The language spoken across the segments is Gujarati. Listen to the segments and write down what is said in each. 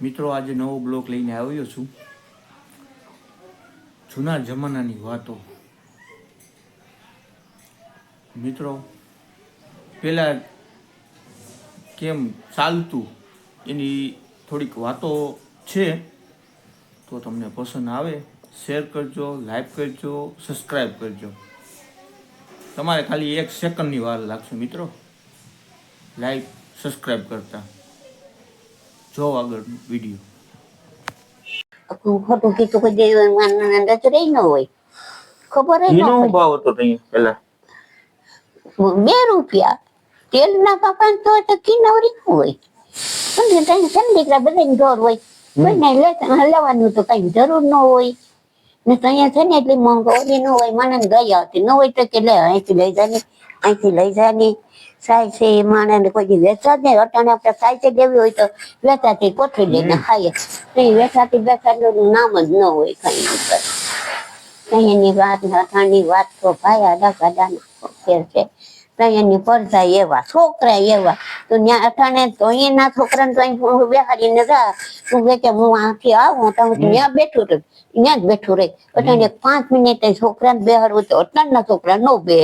મિત્રો, આજે નવો બ્લોક લઈને આવ્યો છું. જૂના જમાનાની વાતો. મિત્રો પહેલાં કેમ ચાલતું એની થોડીક વાતો છે, તો તમને પસંદ આવે, શેર કરજો, લાઈક કરજો સબસ્ક્રાઈબ કરજો. તમારે ખાલી એક સેકન્ડની વાર લાગશે, મિત્રો. લાઈક સબસ્ક્રાઈબ કરતા. જો આગળ વીડિયો. ખોટું કીધું કોઈ દેવ રહી ન હોય. ખબર ન એનો હોય ભાવ હતો તઈ પેલા. બે રૂપિયા. તેલ ના પાપા તો તો કિનવરી હોય. પણ ટેન્શન દીકરા બધાને ઢોર હોય? કોઈને લે- હલાવવાનું તો કઈ જરૂર ન હોય. ને તો અહીંયા છે ને એટલી મોંઘવારી ન હોય. મને ગયા હતી ન હોય તો કે લે અહીંથી લઈ જાની અહીંથી લઈ જાની. સાય છે એ માણસ કોઈ વેચા જ નહીં. અટાણે આપણે સાય છે લેવી હોય તો વેચાતી કોઠી લઈને ખાઈએ. એ વેચાતી વેચાતું નામ જ ન હોય કઈ અહીંયાની વાત ને વાત તો ભાઈ આડા ગાડાના ફેર છે. અહીંયાની પડતા એવા, છોકરા એવા. તો ત્યાં અટાણે તો અહીંયાના છોકરાને તો અહીં બેહાડીને જા. તું કે કે હું આથી આવું, તો હું ત્યાં બેઠું રહ્યું ત્યાં જ બેઠું રહી. અટાણે પાંચ મિનિટ છોકરાને બેહાડવું તો અટાણના છોકરા નો બે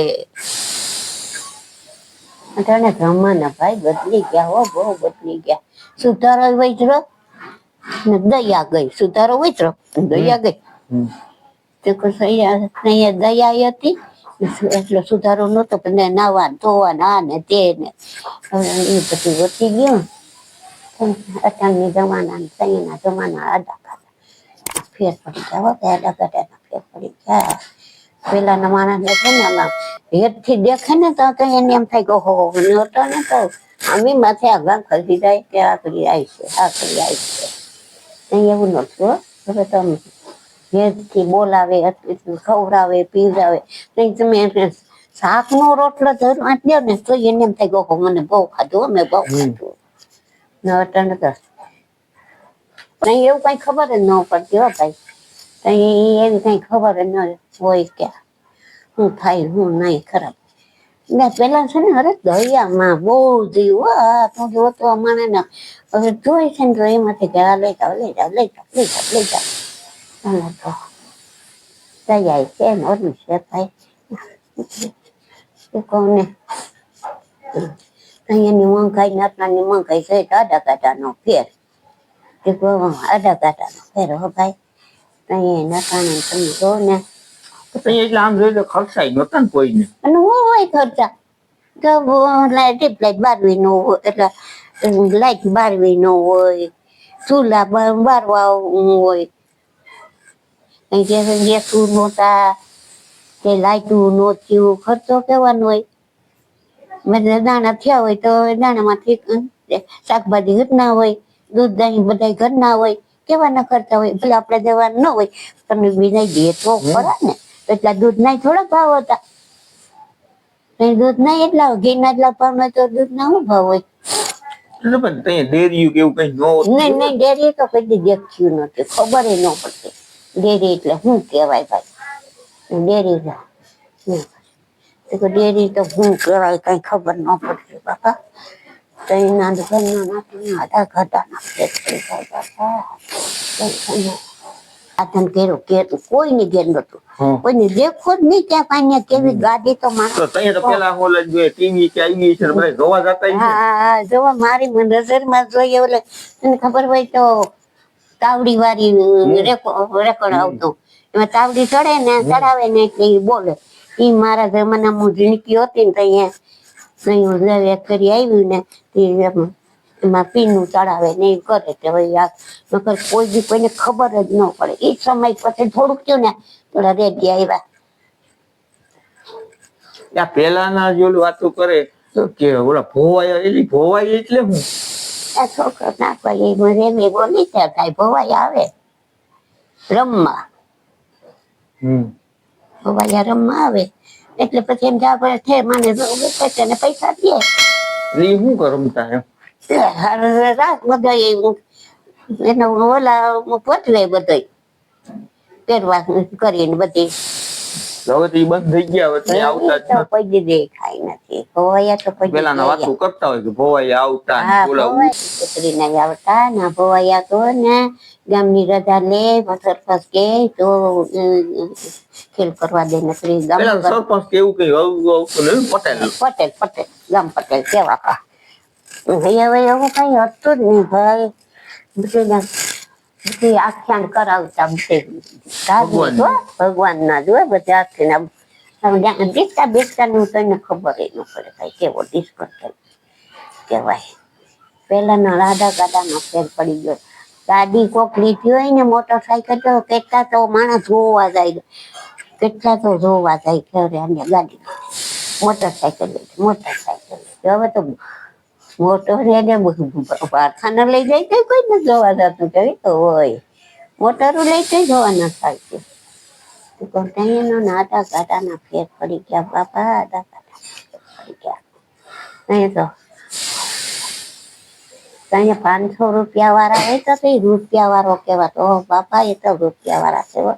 અટાણે બ્રહ્માના ભાઈ બદલી ગયા હો બહુ બદલી ગયા. સુધારો વૈતરો ને દયા ગઈ સુધારો વૈતરો દયા ગઈ. દયા હતી એટલો સુધારો નતો પણ નાવા ધોવા ના ને તે ને એ બધું વધી ગયું. અટાણની જમાના ને જમાના આડા કાઢા ફેર પડી ગયા આડા કાઢાના ફેર પડી ગયા. પેલાના માણસને છે ને આમાં હેઠથી દેખે ને તો તો એને એમ થાય કે ઓહો નહોતો ને તો અમે માથે આગળ ખસી જાય કે આ કરી આવી છે આ કરી આવી છે. અહીં એવું નહોતું હવે તમે ઘેરથી બોલાવે ખવડાવે પીવડાવે. નહીં તમે એને શાકનો રોટલો ધર વાંચ્યો ને તો એને એમ થાય કે ઓહો મને બહુ ખાધું અમે બહુ ખાધું. ન ને તો. નહીં એવું કઈ ખબર જ ન પડતી હો ભાઈ. કઈ એવી કઈ ખબર જ ન હોય કે શું થાય શું નહીં ખરાબ ને પેલા છે ને અરે દરિયામાં બહુ જીવ આ તો જો તો અમારે ને હવે જોઈ છે ને તો એમાંથી કે આ લઈ જાઓ લઈ જાઓ લઈ જાઓ લઈ જાઓ લઈ જાઓ ચાલો તો દયા છે ને ઓલું છે ભાઈ એ કોને અહીંયાની મંગાઈ ને આટલાની મંગાઈ છે તો આડા કાટાનો ફેર તે કહો આડા કાટાનો ફેર હો ભાઈ અહીંયા નટાણે તમે જો ને તો ત્યાં એટલે આમ જોઈ લો ખર્ચાઈ નહોતા ને કોઈને અને હું હોય ખર્ચા તો લાઈટ લાઈટ બારવી નો હોય એટલે લાઈટ બારવી નો હોય ચૂલા બ- બારવા હોય કઈ કે ગેસું નહોતા કે લાઈટું નહોતું ખર્ચો કેવાનો હોય બધા દાણા થયા હોય તો દાણામાંથી અ, શાકભાજી ઘરના હોય દૂધ દહીં બધા ઘરના હોય કેવાના કરતા હોય ભલે આપણે દેવાના ન હોય તમને બીજા દે તો ખરા ને. એટલા દૂધ ના થોડા ભાવ હતા. દૂધ ના એટલા ઘી ના એટલા ભાવ તો દૂધ ના શું ભાવ હોય? પણ ત્યાં ડેરીયું કે કઈ ન નહીં નહીં ડેરી તો કદી દેખ્યું નથી ખબર ન પડતી. ડેરી એટલે શું કહેવાય ભાઈ? ડેરી તો ડેરી તો શું કહેવાય કઈ ખબર ન પડતી બાપા. તો એના ઘરના નાખીને આધા કઈ ખબર. આધન કેરો કે કોઈને ઘેર નતું. કોઈને દેખો જ નહીં ત્યાં કાંઈ કેવી ગાડી તો માણસ તો ત્યાં તો પેલા હું લઈ જોઈએ ટીવી કે આવી છે ને જોવા જતા હા જોવા મારી નજરમાં જોઈએ તને ખબર હોય તો તાવડી વાળી રેકોર્ડ આવતો. એમાં તાવડી ચડે ને ચડાવે ને એટલે બોલે. ઈ મારા જમાનામાં હું ઝીણકી હતી ને તો અહીંયા અહીં કરી આવ્યું ને તે એમાં પીનું ચડાવે ને એ કરે કે ભાઈ આ નકર કોઈ બી કોઈને ખબર જ ન પડે. એ સમય પછી થોડુંક થયું ને થોડા રેડી આવ્યા. પેલાના જો વાતો કરે કે ઓલા ભોવાય એલી ભોવાય એટલે હું? આ છોકરો નાખવા એ મને મેં બોલી છે કાંઈ ભવાઈ આવે. રમવા. ભવાયા રમવા આવે. એટલે પછી એમ જવા પડે છે મને પડશે ને પૈસા દે. એ શું એટલે હર રાત બધા એનો ઓલા પોતવે બધો પહેરવા કરીને બધી. હવે તો ઈ બંધ થઈ ગયા હવે ત્યાં આવતા જ નથી. કોઈ દેખાય નથી. ભોવાયા તો કોઈ દી પેલાના વાતો કરતા હોય કે ભોવાઈ આવતા ને હા બોલા ના આવતા ના ભોવાયા તો ને ગામની રજા લે સરપંચ કે તો ખેલ કરવા દે નકરી ગામ સરપંચ કે કઈ આવું આવતું પટેલ. પટેલ પટેલ ગામ પટેલ કેવા હવે હવે એવું કઈ હતું જ નહીં ભાઈ. બધું આખ્યાન કરાવતા ભગવાન. ના જોવે બધા આખ્યાન દીકતા બેસતા નું તને ખબર ન પડે કઈ કેવો ડિસ્કશન કહેવાય. પેલાના રાધા ગાડામાં ફેર પડી ગયો. ગાડી કોક લીધી હોય ને મોટરસાયકલ તો કેટલા તો માણસ જોવા જાય કેટલા તો જોવા જાય ઘરે અને ગાડી મોટરસાયકલ મોટરસાયકલ હવે તો મોટર એને પારખાને લઈ જાય તો કોઈ ન જોવા જતું કઈ તો હોય. મોટરો લઈ કઈ જોવા ન થાય છે કોટાઈનો ગાટાના ફેર પડી ગયા. બાપા આટા ગાટા પડી ગયા. અહીં તો અહીંયા પાંચસો રૂપિયા વાળા હોય તો રૂપિયા વાળો કેવા તો બાપા એ તો રૂપિયા વાળા છે.